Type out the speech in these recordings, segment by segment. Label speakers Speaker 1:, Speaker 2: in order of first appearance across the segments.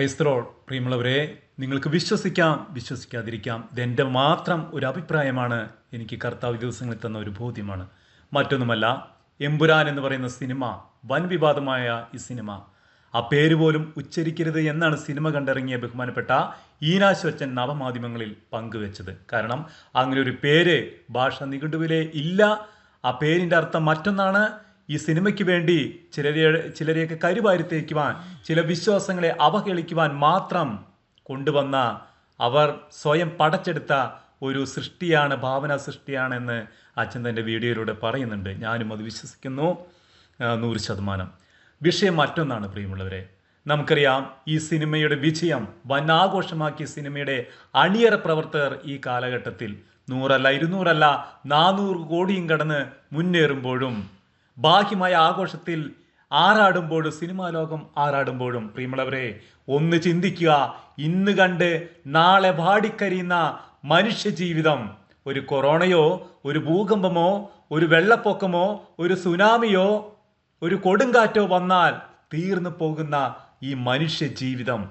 Speaker 1: ക്രൈസ്തലോ പ്രിയമുള്ളവരെ നിങ്ങൾക്ക് വിശ്വസിക്കാം വിശ്വസിക്കാതിരിക്കാം. ഇതെന്റെ മാത്രം ഒരു അഭിപ്രായമാണ്. എനിക്ക് കർത്താവ് ദിവസങ്ങളിൽ തന്ന ഒരു ബോധ്യമാണ്. മറ്റൊന്നുമല്ല എമ്പുരാൻ എന്ന് പറയുന്ന സിനിമ വൻ വിവാദമായ ഈ സിനിമ. ആ പേര് പോലും ഉച്ചരിക്കരുത് എന്നാണ് സിനിമ കണ്ടിറങ്ങിയ ബഹുമാനപ്പെട്ട ഈനാശ്വച്ചൻ നവമാധ്യമങ്ങളിൽ പങ്കുവെച്ചത്. കാരണം അങ്ങനെ ഒരു പേര് ഭാഷ നിഘണ്ടുവിലെ ഇല്ല. ആ പേരിന്റെ അർത്ഥം മറ്റൊന്നാണ്. ഈ സിനിമയ്ക്ക് വേണ്ടി ചിലരെ ചിലരെയൊക്കെ കരുവാരി തേക്കുവാൻ ചില വിശ്വാസങ്ങളെ അവഹേളിക്കുവാൻ മാത്രം കൊണ്ടുവന്ന അവർ സ്വയം പടച്ചെടുത്ത ഒരു സൃഷ്ടിയാണ് ഭാവന സൃഷ്ടിയാണെന്ന് അച്ഛൻ തന്റെ വീഡിയോയിലൂടെ പറയുന്നുണ്ട്. ഞാനും അത് വിശ്വസിക്കുന്നു. നൂറ് ശതമാനം. വിഷയം മറ്റൊന്നാണ് പ്രിയമുള്ളവരെ. നമുക്കറിയാം ഈ സിനിമയുടെ വിജയം വൻ ആഘോഷമാക്കിയ സിനിമയുടെ അണിയറ പ്രവർത്തകർ ഈ കാലഘട്ടത്തിൽ നൂറല്ല ഇരുന്നൂറല്ല നാനൂറ് കോടിയും കടന്ന് മുന്നേറുമ്പോഴും ബാഹ്യമായ ആഘോഷത്തിൽ ആറാടുമ്പോഴും സിനിമാ ലോകം ആറാടുമ്പോഴും പ്രിയമുള്ളവരെ ഒന്ന് ചിന്തിക്കുക. ഇന്ന് കണ്ട് നാളെ വാടിക്കരിയുന്ന മനുഷ്യ ജീവിതം ഒരു കൊറോണയോ ഒരു ഭൂകമ്പമോ ഒരു വെള്ളപ്പൊക്കമോ ഒരു സുനാമിയോ ഒരു കൊടുങ്കാറ്റോ വന്നാൽ തീർന്നു പോകുന്ന ഈ മനുഷ്യ ജീവിതം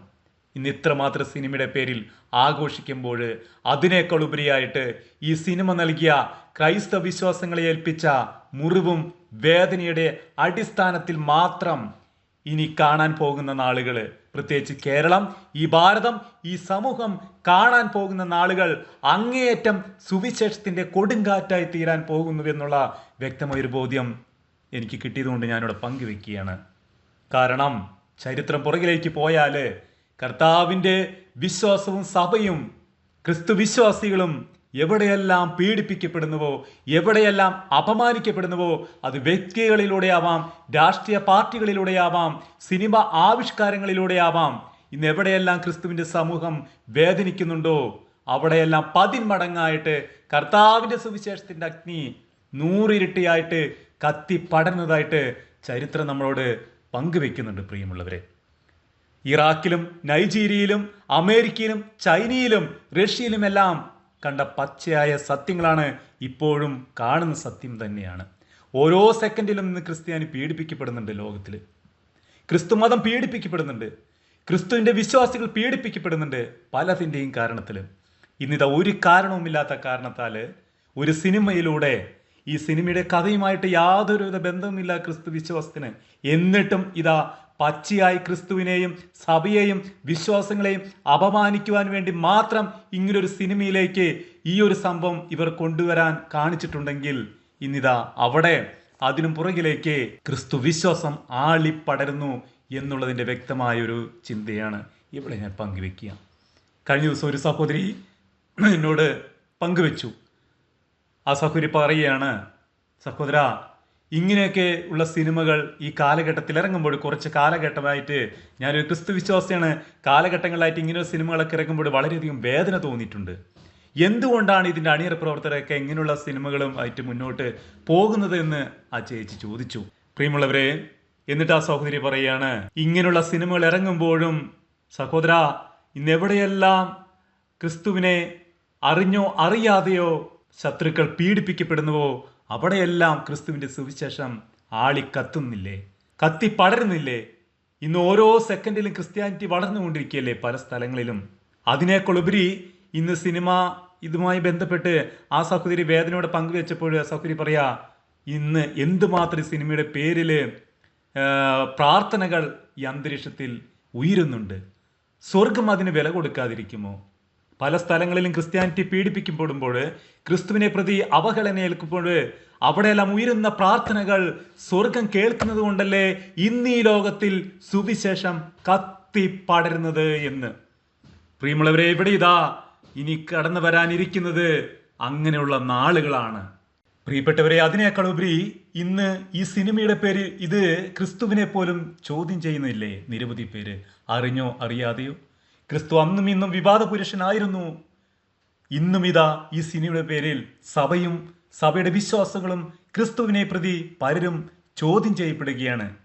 Speaker 1: ഇന്ന് ഇത്രമാത്രം സിനിമയുടെ പേരിൽ ആഘോഷിക്കുമ്പോൾ അതിനേക്കാൾ ഉപരിയായിട്ട് ഈ സിനിമ നൽകിയ ക്രൈസ്തവ വിശ്വാസങ്ങളെ ഏൽപ്പിച്ച മുറിവും വേദനയുടെ അടിസ്ഥാനത്തിൽ മാത്രം ഇനി കാണാൻ പോകുന്ന നാളുകൾ. പ്രത്യേകിച്ച് കേരളം ഈ ഭാരതം ഈ സമൂഹം കാണാൻ പോകുന്ന നാളുകൾ അങ്ങേയറ്റം സുവിശേഷത്തിന്റെ കൊടുങ്കാറ്റായി തീരാൻ പോകുന്നു എന്നുള്ള വ്യക്തമായൊരു ബോധ്യം എനിക്ക് കിട്ടിയതുകൊണ്ട് ഞാനിവിടെ പങ്കുവെക്കുകയാണ് കാരണം ചരിത്രം പുറകിലേക്ക് പോയാൽ കർത്താവിന്റെ വിശ്വാസവും സഭയും ക്രിസ്തു വിശ്വാസികളും എവിടെയെല്ലാം പീഡിപ്പിക്കപ്പെടുന്നുവോ എവിടെയെല്ലാം അപമാനിക്കപ്പെടുന്നുവോ അത് വ്യക്തികളിലൂടെയാവാം രാഷ്ട്രീയ പാർട്ടികളിലൂടെയാവാം സിനിമ ആവിഷ്കാരങ്ങളിലൂടെയാവാം. ഇന്ന് എവിടെയെല്ലാം ക്രിസ്തുവിന്റെ സമൂഹം വേദനിക്കുന്നുണ്ടോ അവിടെയെല്ലാം പതിന്മടങ്ങായിട്ട് കർത്താവിന്റെ സുവിശേഷത്തിന്റെ അഗ്നി നൂറിരട്ടിയായിട്ട് കത്തി പടർന്നതായിട്ട് ചരിത്രം നമ്മളോട് പങ്കുവെക്കുന്നുണ്ട് പ്രിയമുള്ളവരെ. ഇറാഖിലും നൈജീരിയയിലും അമേരിക്കയിലും ചൈനയിലും റഷ്യയിലുമെല്ലാം കണ്ട പച്ചയായ സത്യങ്ങളാണ് ഇപ്പോഴും കാണുന്ന സത്യം തന്നെയാണ്. ഓരോ സെക്കൻഡിലും ഇന്ന് ക്രിസ്ത്യാനി പീഡിപ്പിക്കപ്പെടുന്നുണ്ട് ലോകത്തിൽ ക്രിസ്തുമതം പീഡിപ്പിക്കപ്പെടുന്നുണ്ട്. ക്രിസ്തുവിന്റെ വിശ്വാസികൾ പീഡിപ്പിക്കപ്പെടുന്നുണ്ട് പലതിന്റെയും കാരണത്തിൽ ഇന്നിത ഒരു കാരണവുമില്ലാത്ത കാരണത്താൽ ഒരു സിനിമയിലൂടെ ഈ സിനിമയുടെ കഥയുമായിട്ട് യാതൊരുവിധ ബന്ധവുമില്ല ക്രിസ്തു വിശ്വാസത്തിന് എന്നിട്ടും ഇതാ പച്ചയായി ക്രിസ്തുവിനെയും സഭയെയും വിശ്വാസങ്ങളെയും അപമാനിക്കുവാൻ വേണ്ടി മാത്രം ഇങ്ങനൊരു സിനിമയിലേക്ക് ഈ ഒരു സംഭവം ഇവർ കൊണ്ടുവരാൻ കാണിച്ചിട്ടുണ്ടെങ്കിൽ ഇന്നിതാ അവിടെ അതിനും പുറകിലേക്ക് ക്രിസ്തു വിശ്വാസം ആളിപ്പടരുന്നു എന്നുള്ളതിന്റെ വ്യക്തമായൊരു ചിന്തയാണ് ഇവിടെ ഞാൻ പങ്കുവെക്കുക കഴിഞ്ഞ ദിവസം ഒരു സഹോദരി എന്നോട് പങ്കുവെച്ചു. ആ സഹോദരി പറയുകയാണ് സഹോദര ഇങ്ങനെയൊക്കെ ഉള്ള സിനിമകൾ ഈ കാലഘട്ടത്തിൽ ഇറങ്ങുമ്പോൾ കുറച്ച് കാലഘട്ടമായിട്ട് ഞാനൊരു ക്രിസ്തു വിശ്വാസിയാണ്. കാലഘട്ടങ്ങളായിട്ട് ഇങ്ങനെ സിനിമകളൊക്കെ ഇറങ്ങുമ്പോൾ വളരെയധികം വേദന തോന്നിയിട്ടുണ്ട്. എന്തുകൊണ്ടാണ് ഇതിന്റെ അണിയറ പ്രവർത്തകരൊക്കെ ഇങ്ങനെയുള്ള സിനിമകളും ആയിട്ട് മുന്നോട്ട് പോകുന്നത് എന്ന് ആ ചേച്ചി ചോദിച്ചു. പ്രിയമുള്ളവരെ എന്നിട്ട് ആ സഹോദരി പറയുകയാണ് ഇങ്ങനെയുള്ള സിനിമകൾ ഇറങ്ങുമ്പോഴും സഹോദര ഇന്നെവിടെയെല്ലാം ക്രിസ്തുവിനെ അറിഞ്ഞോ അറിയാതെയോ ശത്രുക്കൾ പീഡിപ്പിക്കപ്പെടുന്നുവോ അവിടെയെല്ലാം ക്രിസ്തുവിന്റെ സുവിശേഷം ആളി കത്തുന്നില്ലേ കത്തി പടരുന്നില്ലേ ഇന്ന് ഓരോ സെക്കൻഡിലും ക്രിസ്ത്യാനിറ്റി വളർന്നുകൊണ്ടിരിക്കുകയല്ലേ പല സ്ഥലങ്ങളിലും? അതിനേക്കാളുപരി ഇന്ന് സിനിമ ഇതുമായി ബന്ധപ്പെട്ട് ആ സഹോദരി വേദനയോടെ പങ്കുവെച്ചപ്പോൾ സഹോദരി പറയാ ഇന്ന് എന്തുമാത്രം സിനിമയുടെ പേരിൽ പ്രാർത്ഥനകൾ ഈ അന്തരീക്ഷത്തിൽ ഉയരുന്നുണ്ട്? സ്വർഗം അതിന് വില കൊടുക്കാതിരിക്കുമോ? പല സ്ഥലങ്ങളിലും ക്രിസ്ത്യാനിറ്റി പീഡിപ്പിക്കപ്പെടുമ്പോൾ ക്രിസ്തുവിനെ പ്രതി അവഹേളന ഏൽക്കുമ്പോൾ അവിടെയെല്ലാം ഉയരുന്ന പ്രാർത്ഥനകൾ സ്വർഗം കേൾക്കുന്നത് കൊണ്ടല്ലേ ഇന്ന് ഈ ലോകത്തിൽ സുവിശേഷം കത്തി പടരുന്നത് എന്ന്. പ്രിയമുള്ളവരെ ഇവിടെ ഇതാ ഇനി കടന്നു വരാനിരിക്കുന്നത് അങ്ങനെയുള്ള നാളുകളാണ്. പ്രിയപ്പെട്ടവരെ അതിനേക്കാൾ ഉപരി ഇന്ന് ഈ സിനിമയുടെ പേര് ഇത് ക്രിസ്തുവിനെ പോലും ചോദ്യം ചെയ്യുന്നില്ലേ? നിരവധി പേര്. അറിഞ്ഞോ അറിയാതെയോ? ക്രിസ്തു അന്നും ഇന്നും വിവാദ പുരുഷനായിരുന്നു ഇന്നും ഇതാ ഈ സിനിമയുടെ പേരിൽ സഭയും സഭയുടെ വിശ്വാസങ്ങളും ക്രിസ്തുവിനെ പ്രതി പലരും ചോദ്യം ചെയ്യപ്പെടുകയാണ്.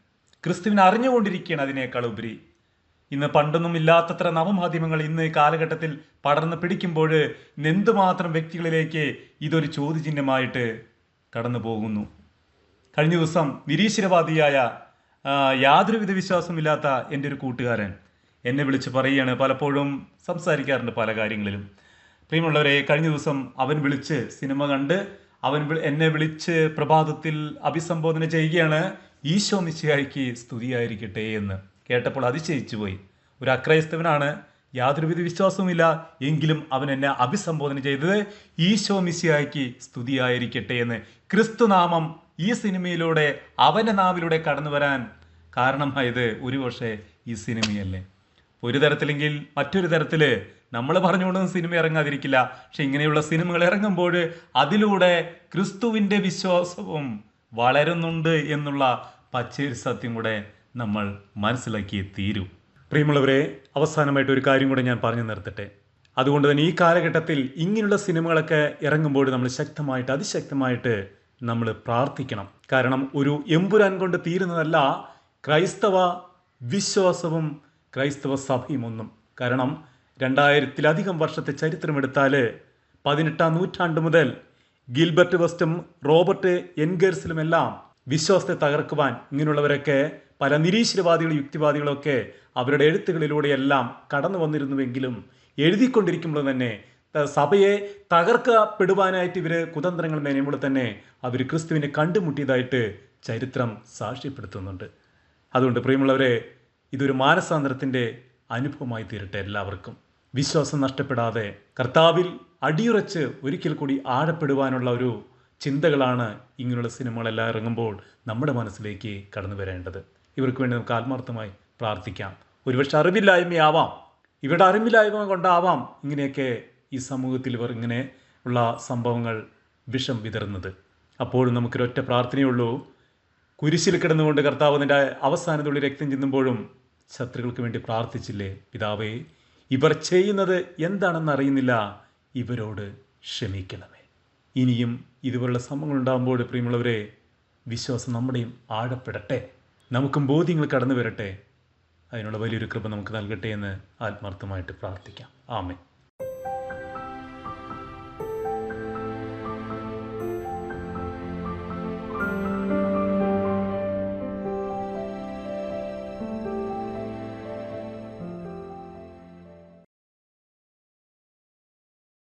Speaker 1: ക്രിസ്തുവിനെ അറിഞ്ഞുകൊണ്ടിരിക്കുകയാണ് അതിനേക്കാൾ ഉപരി. ഇന്ന് പണ്ടൊന്നും ഇല്ലാത്തത്ര നവമാധ്യമങ്ങൾ ഇന്ന് കാലഘട്ടത്തിൽ പടർന്ന് പിടിക്കുമ്പോൾ എന്തുമാത്രം വ്യക്തികളിലേക്ക് ഇതൊരു ചോദ്യചിഹ്നമായിട്ട് കടന്നു പോകുന്നു. കഴിഞ്ഞ ദിവസം നിരീശ്വരവാദിയായ യാതൊരുവിധ വിശ്വാസമില്ലാത്ത എന്റെ ഒരു കൂട്ടുകാരൻ എന്നെ വിളിച്ച് പറയുകയാണ്. പലപ്പോഴും സംസാരിക്കാറുണ്ട് പല കാര്യങ്ങളിലും. പ്രിയമുള്ളവരെ കഴിഞ്ഞ ദിവസം അവൻ വിളിച്ച് സിനിമ കണ്ട് അവൻ എന്നെ വിളിച്ച് പ്രഭാതത്തിൽ അഭിസംബോധന ചെയ്യുകയാണ്. ഈശോ നിശ്ചയായിക്ക് സ്തുതിയായിരിക്കട്ടെ എന്ന് കേട്ടപ്പോൾ അതിശയിച്ചു പോയി. ഒരു അക്രൈസ്തവനാണ് യാതൊരുവിധ വിശ്വാസവുമില്ല. എങ്കിലും അവൻ എന്നെ അഭിസംബോധന ചെയ്തത് ഈശോ മിശിഹായ്ക്ക് സ്തുതിയായിരിക്കട്ടെ എന്ന്. ക്രിസ്തുനാമം ഈ സിനിമയിലൂടെ അവന്റെ നാവിലൂടെ കടന്നു വരാൻ കാരണമായത് ഒരുപക്ഷെ ഈ സിനിമയല്ലേ? ഒരു തരത്തിലെങ്കിൽ മറ്റൊരു തരത്തിൽ നമ്മൾ പറഞ്ഞുകൊണ്ടൊന്നും സിനിമ ഇറങ്ങാതിരിക്കില്ല. പക്ഷെ ഇങ്ങനെയുള്ള സിനിമകൾ ഇറങ്ങുമ്പോൾ അതിലൂടെ ക്രിസ്തുവിന്റെ വിശ്വാസവും വളരുന്നുണ്ട് എന്നുള്ള പച്ചയൊരു സത്യം കൂടെ നമ്മൾ മനസ്സിലാക്കി തീരും. പ്രിയമുള്ളവരെ അവസാനമായിട്ട് ഒരു കാര്യം കൂടെ ഞാൻ പറഞ്ഞു നിർത്തട്ടെ. അതുകൊണ്ട് തന്നെ ഈ കാലഘട്ടത്തിൽ ഇങ്ങനെയുള്ള സിനിമകളൊക്കെ ഇറങ്ങുമ്പോൾ നമ്മൾ ശക്തമായിട്ട് അതിശക്തമായിട്ട് നമ്മൾ പ്രാർത്ഥിക്കണം. കാരണം ഒരു എമ്പുരാൻ കൊണ്ട് തീരുന്നതല്ല ക്രൈസ്തവ വിശ്വാസവും ക്രൈസ്തവ സഭയും ഒന്നും. കാരണം രണ്ടായിരത്തിലധികം വർഷത്തെ ചരിത്രമെടുത്താൽ പതിനെട്ടാം നൂറ്റാണ്ട് മുതൽ ഗിൽബർട്ട് വെസ്റ്റും റോബർട്ട് എൻഗേഴ്സിലുമെല്ലാം വിശ്വാസത്തെ തകർക്കുവാൻ ഇങ്ങനെയുള്ളവരൊക്കെ പല നിരീശ്വരവാദികളും യുക്തിവാദികളൊക്കെ അവരുടെ എഴുത്തുകളിലൂടെയെല്ലാം കടന്നു വന്നിരുന്നുവെങ്കിലും എഴുതിക്കൊണ്ടിരിക്കുമ്പോൾ തന്നെ സഭയെ തകർക്കപ്പെടുവാനായിട്ട് ഇവർ കുതന്ത്രങ്ങൾ മേനയുമ്പോൾ തന്നെ അവർ ക്രിസ്തുവിനെ കണ്ടുമുട്ടിയതായിട്ട് ചരിത്രം സാക്ഷ്യപ്പെടുത്തുന്നുണ്ട്. അതുകൊണ്ട് പ്രിയമുള്ളവരെ ഇതൊരു മാനസാന്തരത്തിന്റെ അനുഭവമായി തീരട്ടെ എല്ലാവർക്കും. വിശ്വാസം നഷ്ടപ്പെടാതെ കർത്താവിൽ അടിയുറച്ച് ഒരിക്കൽ കൂടി ആഴപ്പെടുവാനുള്ള ഒരു ചിന്തകളാണ് ഇങ്ങനെയുള്ള സിനിമകളെല്ലാം ഇറങ്ങുമ്പോൾ നമ്മുടെ മനസ്സിലേക്ക് കടന്നു വരേണ്ടത്. ഇവർക്ക് വേണ്ടി നമുക്ക് ആത്മാർത്ഥമായി പ്രാർത്ഥിക്കാം. ഒരുപക്ഷെ അറിവില്ലായ്മയാവാം. ഇവരുടെ അറിവില്ലായ്മ കൊണ്ടാവാം ഇങ്ങനെയൊക്കെ ഈ സമൂഹത്തിൽ ഇവർ ഇങ്ങനെ ഉള്ള സംഭവങ്ങൾ വിഷം വിതറുന്നത്. അപ്പോഴും നമുക്കൊരൊറ്റ പ്രാർത്ഥനയുള്ളൂ കുരിശിൽ കിടന്നുകൊണ്ട് കർത്താവ് നിന്റെ അവസാനത്തുള്ളിൽ രക്തം ചിന്തുമ്പോഴും ശത്രുക്കൾക്ക് വേണ്ടി പ്രാർത്ഥിച്ചില്ലേ? പിതാവേ ഇവർ ചെയ്യുന്നത് എന്താണെന്ന് അറിയുന്നില്ല. ഇവരോട് ക്ഷമിക്കണമേ. ഇനിയും ഇതുപോലുള്ള സംഭവങ്ങൾ ഉണ്ടാകുമ്പോൾ പ്രിയമുള്ളവരെ വിശ്വാസം നമ്മുടെയും ആഴപ്പെടട്ടെ. നമുക്കും ബോധ്യങ്ങൾ കടന്നു വരട്ടെ. അതിനുള്ള വലിയൊരു കൃപ നമുക്ക് നൽകട്ടെ എന്ന് ആത്മാർത്ഥമായിട്ട് പ്രാർത്ഥിക്കാം. ആമേ